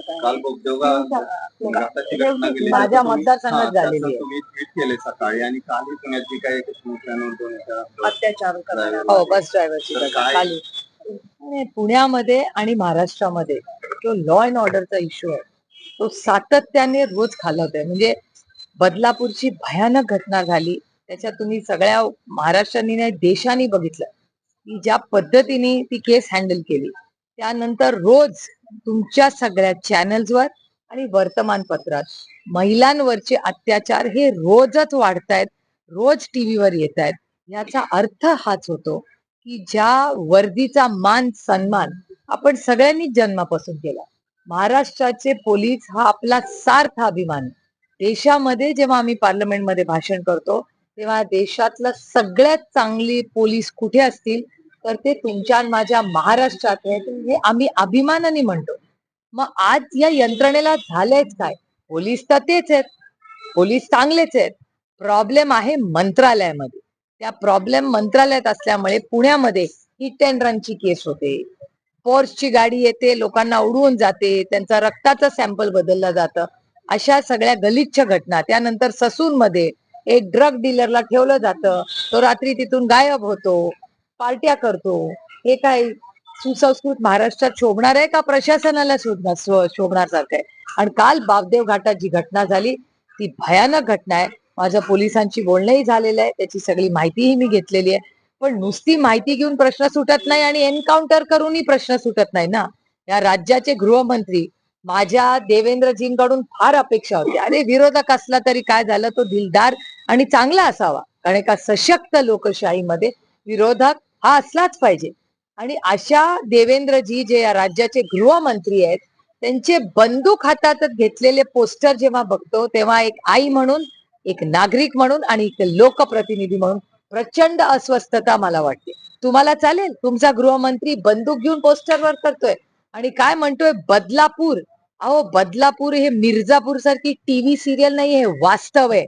आहे काल गेली माझ्या मतदारसंघात हा, झालेली आहे. तुम्ही ट्विट केले सकाळी आणि कालही पुण्यात जी काही अत्याचार हो बस ड्रायव्हरची आणि पुण्यामध्ये आणि महाराष्ट्रामध्ये जो लॉ अँड ऑर्डरचा इश्यू आहे तो सातत्याने रोज खालवतोय म्हणजे बदलापूरची भयानक घटना झाली. त्याच्यात तुम्ही सगळ्या महाराष्ट्राने नाही देशाने बघितलं. की ज्या पद्धतीने ती केस हँडल केली. त्यानंतर रोज तुमच्या सगळ्या चॅनल्सवर आणि वर्तमानपत्रात. महिलांवरचे अत्याचार हे रोजच वाढतायत रोज टीव्हीवर येत आहेत याचा अर्थ हाच होतो की ज्या वर्दीचा मान सन्मान आपण सगळ्यांनीच जन्मापासून केला. महाराष्ट्राचे पोलीस हा आपला सार्थ अभिमान. देशामध्ये जेव्हा आम्ही पार्लमेंटमध्ये भाषण करतो तेव्हा देशातलं सगळ्यात चांगली पोलीस कुठे असतील? तर ते तुमच्या माझ्या महाराष्ट्रात आहेत हे आम्ही अभिमानाने म्हणतो. मग आज या यंत्रणेला झालंयच काय? पोलीस तर तेच आहेत. पोलीस चांगलेच आहेत. प्रॉब्लेम आहे मंत्रालयामध्ये. त्या प्रॉब्लेम मंत्रालयात असल्यामुळे पुण्यामध्ये हिट अँड रनची केस होते. पोर्सची गाडी येते लोकांना उडवून जाते त्यांचा रक्ताचं सॅम्पल बदललं जातं. अशा सगळ्या गलिच्छ घटना. त्यानंतर ससून मध्ये एक ड्रग डीलरला ठेवलं जातं. तो रात्री तिथून गायब होतो. पार्ट्या करतो. हे काय सुसंस्कृत महाराष्ट्रात शोभणार आहे का? प्रशासनाला शोधणार शोभणार सारखं आहे. आणि काल बापदेव घाटात जी घटना झाली ती भयानक घटना आहे. माझ्या पोलिसांची बोलणंही झालेलं आहे. त्याची सगळी माहितीही मी घेतलेली आहे. पण नुसती माहिती घेऊन प्रश्न सुटत नाही आणि एन्काउंटर करूनही प्रश्न सुटत नाही ना? या राज्याचे गृहमंत्री माझ्या देवेंद्रजींकडून फार अपेक्षा होती. अरे विरोधक असला तरी काय झालं? तो दिलदार आणि चांगला असावा. कारण एका सशक्त लोकशाहीमध्ये विरोधक हा असलाच पाहिजे. आणि अशा देवेंद्रजी जे या राज्याचे गृहमंत्री आहेत त्यांचे बंदूक हातातच घेतलेले पोस्टर जेव्हा बघतो तेव्हा एक आई म्हणून एक नागरिक म्हणून आणि एक लोकप्रतिनिधी म्हणून प्रचंड अस्वस्थता मला वाटते. तुम्हाला चालेल? तुमचा गृहमंत्री बंदूक घेऊन पोस्टरवर करतोय. आणि काय म्हणतोय? बदलापूर. अहो बदलापूर हे मिर्जापूर सारखी टीव्ही सिरियल नाही हे वास्तव आहे.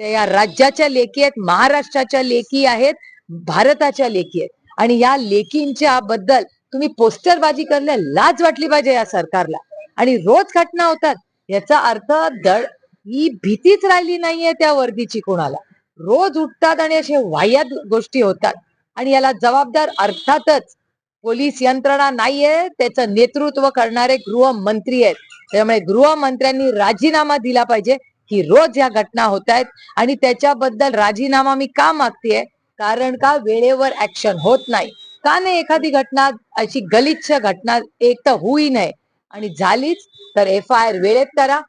ते या राज्याच्या लेखी आहेत महाराष्ट्राच्या लेखी आहेत. भारताच्या लेखी आहेत. आणि या लेखींच्या बद्दल तुम्ही पोस्टरबाजी करल्या लाज वाटली पाहिजे या सरकारला. आणि रोज घटना होतात. याचा अर्थ दड ही भीतीच राहिली नाहीये त्या वर्दीची कोणाला. रोज उठतात आणि असे वाह्यात गोष्टी होतात. आणि याला जबाबदार अर्थातच पोलीस यंत्रणा नाहीये. त्याचं नेतृत्व करणारे गृहमंत्री आहेत. त्यामुळे गृहमंत्र्यांनी राजीनामा दिला पाहिजे की रोज या घटना होत आहेत. आणि त्याच्याबद्दल राजीनामा मी का मागतेय? कारण का वेळेवर ऍक्शन होत नाही. का नाही एखादी घटना अशी गलिच्छ घटना एक तर होई नये. आणि झालीच तर एफ आय आर वेळेत करा.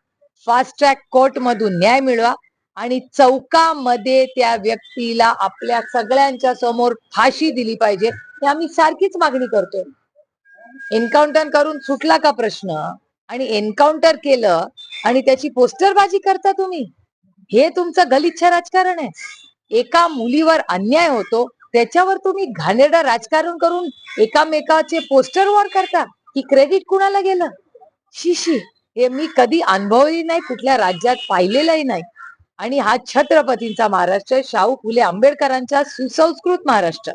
फास्ट ट्रॅक कोर्ट मधून न्याय मिळवा. आणि चौकामध्ये त्या व्यक्तीला आपल्या सगळ्यांच्या समोर फाशी दिली पाहिजे हे आम्ही सारखीच मागणी करतोय एन्काउंटर करून सुटला का प्रश्न? आणि एन्काउंटर केलं आणि त्याची पोस्टरबाजी करता तुम्ही? हे तुमचं गलिच्छ राजकारण आहे. एका मुलीवर अन्याय होतो त्याच्यावर तुम्ही घाणेरडं राजकारण करून एकामेकाचे पोस्टर वॉर करता की क्रेडिट कुणाला गेलं? शिशी हे मी कधी अनुभवही नाही कुठल्या राज्यात पाहिलेलंही नाही. आणि हा छत्रपतींचा महाराष्ट्र शाहू फुले आंबेडकरांच्या सुसंस्कृत महाराष्ट्र.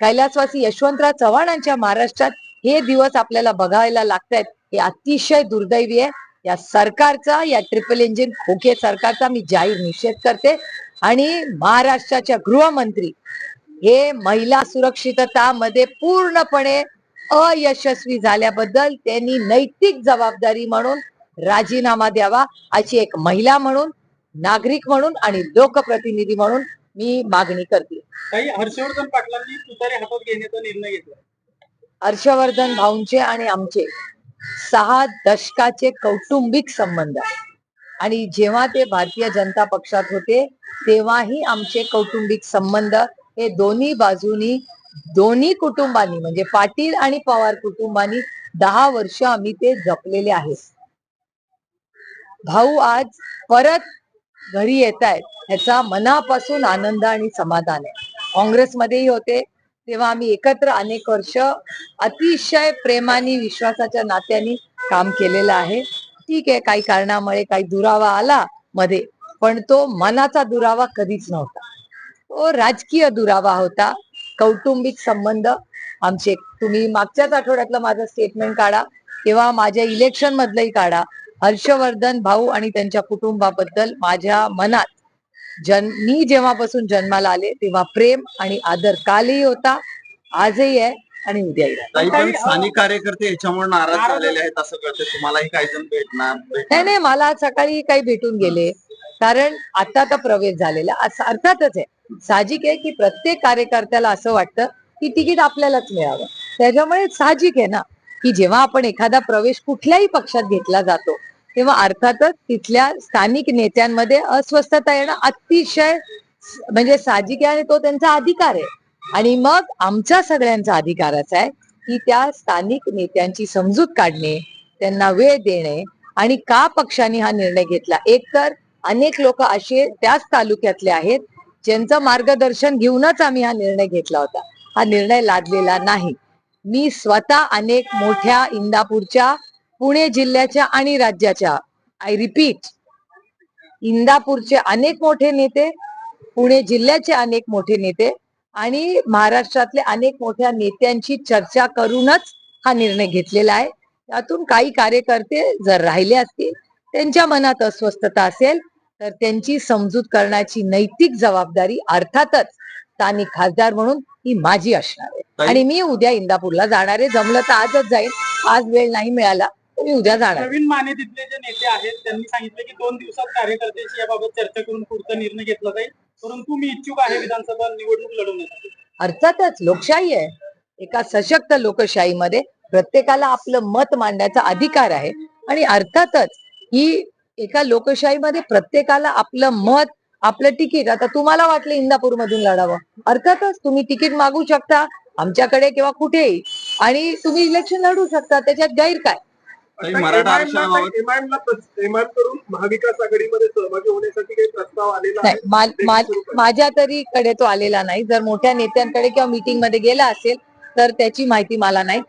कैलासवासी यशवंतराव चव्हाणांच्या महाराष्ट्रात हे दिवस आपल्याला बघायला लागतायत हे अतिशय दुर्दैवी आहे. या सरकारचा या ट्रिपल इंजिन खोके सरकारचा मी जाहीर निषेध करते. आणि महाराष्ट्राच्या गृहमंत्री हे महिला सुरक्षिततामध्ये पूर्णपणे अयशस्वी झाल्याबद्दल त्यांनी नैतिक जबाबदारी म्हणून राजीनामा द्यावा अशी एक महिला म्हणून नागरिक म्हणून आणि लोकप्रतिनिधी म्हणून मी मागणी करते. काही हर्षवर्धन पाटलांनी तुतारी हातात घेण्याचा निर्णय घेतला. हर्षवर्धन भाऊंचे आणि आमचे. सहा दशकाचे कौटुंबिक संबंध. आणि जेव्हा ते भारतीय जनता पक्षात होते तेव्हाही आमचे कौटुंबिक संबंध हे दोन्ही बाजूनी दोन्ही कुटुंबांनी म्हणजे पाटील आणि पवार कुटुंबांनी दहा वर्ष आम्ही ते जपलेले आहेत. भाऊ आज परत घरी येत आहेत ह्याचा मनापासून आनंद आणि समाधान आहे. काँग्रेसमध्येही होते तेव्हा आम्ही एकत्र अनेक वर्ष अतिशय प्रेमाने विश्वासाच्या नात्याने काम केलेलं आहे. ठीक आहे काही कारणामुळे काही दुरावा आला मध्ये पण तो मनाचा दुरावा कधीच नव्हता. तो राजकीय दुरावा होता. कौटुंबिक संबंध आमचे तुम्ही मागच्याच आठवड्यातलं माझं स्टेटमेंट काढा किंवा माझ्या इलेक्शन मधलंही काढा. हर्षवर्धन भाऊ आणि त्यांच्या कुटुंबाबद्दल माझ्या मनात जन मी जेव्हापासून जन्माला आले तेव्हा प्रेम आणि आदर कालही होता आजही आहे आणि उद्याही. ताई पण अ, स्थानिक कार्यकर्ते याच्यामुळे नाराज नाराज झालेले आहेत असं कळतं. तुम्हालाही काही जण भेटणार नाही. नाही मला आज सकाळी काही भेटून गेले. कारण आता आता प्रवेश झालेला असं अर्थातच आहे. साहजिक आहे की प्रत्येक कार्यकर्त्याला असं वाटतं की तिकीट आपल्यालाच मिळावं. त्याच्यामुळे साहजिक आहे ना की जेव्हा आपण एखादा प्रवेश कुठल्याही पक्षात घेतला जातो तेव्हा अर्थातच तिथल्या स्थानिक नेत्यांमध्ये अस्वस्थता येणं अतिशय म्हणजे साहजिक आहे आणि तो त्यांचा अधिकार आहे. आणि मग आमच्या सगळ्यांचा अधिकारच आहे की त्या स्थानिक नेत्यांची समजूत काढणे त्यांना वेळ देणे आणि का पक्षाने हा निर्णय घेतला? एक तर अनेक लोक असे त्याच तालुक्यातले आहेत ज्यांचं मार्गदर्शन घेऊनच आम्ही हा निर्णय घेतला होता. हा निर्णय लादलेला नाही. मी स्वतः अनेक मोठ्या इंदापूरच्या पुणे जिल्ह्याच्या आणि राज्याच्या. आय रिपीट इंदापूरचे अनेक मोठे नेते पुणे जिल्ह्याचे अनेक मोठे नेते आणि महाराष्ट्रातले अनेक मोठ्या नेत्यांची चर्चा करूनच हा निर्णय घेतलेला आहे. त्यातून काही कार्यकर्ते जर राहिले असतील त्यांच्या मनात अस्वस्थता असेल तर त्यांची समजूत करण्याची नैतिक जबाबदारी अर्थातच स्थानिक खासदार म्हणून ही माझी असणार आहे. आणि मी उद्या इंदापूरला जाणार आहे. जमलं तर आजच जाईल आज वेळ नाही मिळाला. मी उद्या जाणार. प्रवीण माने तिथले जे नेते आहेत त्यांनी सांगितलं की दोन दिवसात कार्यकर्त्यांशी याबाबत चर्चा करून पुढचा निर्णय घेतला जाईल. परंतु मी इच्छुक आहे विधानसभा निवडणूक लढवण्यासाठी. अर्थातच लोकशाही आहे. एका सशक्त लोकशाहीमध्ये प्रत्येकाला आपलं मत मांडण्याचा अधिकार आहे. आणि अर्थातच ही एका लोकशाहीमध्ये प्रत्येकाला आपलं मत आपलं तिकीट. आता तुम्हाला वाटलं इंदापूर मधून लढावं. अर्थातच तुम्ही तिकीट मागू शकता आमच्याकडे किंवा कुठेही. आणि तुम्ही इलेक्शन लढू शकता. त्याच्यात गैर काय? मराठा आरक्षणाबाबत एमआयएमकडून महाविकास आघाडीमध्ये सहभागी होण्यासाठी काही प्रस्ताव आलेला नाही आहे? मा- मा- माझ्या तरी कडे तो आलेला नाही. जर मोठ्या नेत्यांकडे किंवा मीटिंगमध्ये गेला असेल तर त्याची माहिती मला नाही.